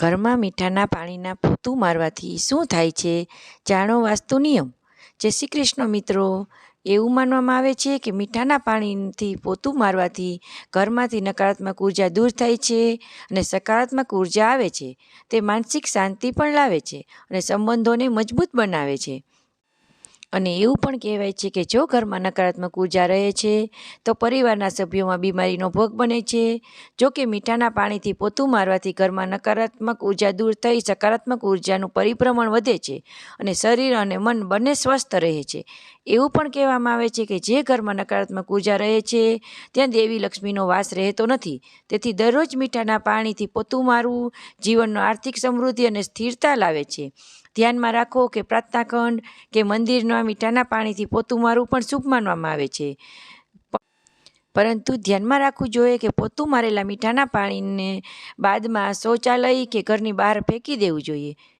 ઘરમાં મીઠાના પાણીના પોતું મારવાથી શું થાય છે? જાણો વાસ્તુ નિયમ. જય શ્રી કૃષ્ણ મિત્રો. એવું માનવામાં આવે છે કે મીઠાના પાણીથી પોતું મારવાથી ઘરમાંથી નકારાત્મક ઊર્જા દૂર થાય છે અને સકારાત્મક ઊર્જા આવે છે. તે માનસિક શાંતિ પણ લાવે છે અને સંબંધોને મજબૂત બનાવે છે. અને એવું પણ કહેવાય છે કે જો ઘરમાં નકારાત્મક ઊર્જા રહે છે, તો પરિવારના સભ્યોમાં બીમારીનો ભોગ બને છે. જો કે મીઠાના પાણીથી પોતું મારવાથી ઘરમાં નકારાત્મક ઊર્જા દૂર થઈ સકારાત્મક ઉર્જાનું પરિભ્રમણ વધે છે અને શરીર અને મન બંને સ્વસ્થ રહે છે. એવું પણ કહેવામાં આવે છે કે જે ઘરમાં નકારાત્મક ઊર્જા રહે છે, ત્યાં દેવી લક્ષ્મીનો વાસ રહેતો નથી. તેથી દરરોજ મીઠાના પાણીથી પોતું મારવું જીવનનો આર્થિક સમૃદ્ધિ અને સ્થિરતા લાવે છે. ધ્યાનમાં રાખો કે પ્રાર્થના ખંડ કે મંદિરના મીઠાના પાણીથી પોતું મારવું પણ શુભ માનવામાં આવે છે. પરંતુ ધ્યાનમાં રાખવું જોઈએ કે પોતું મારેલા મીઠાના પાણીને બાદમાં શૌચાલય કે ઘરની બહાર ફેંકી દેવું જોઈએ.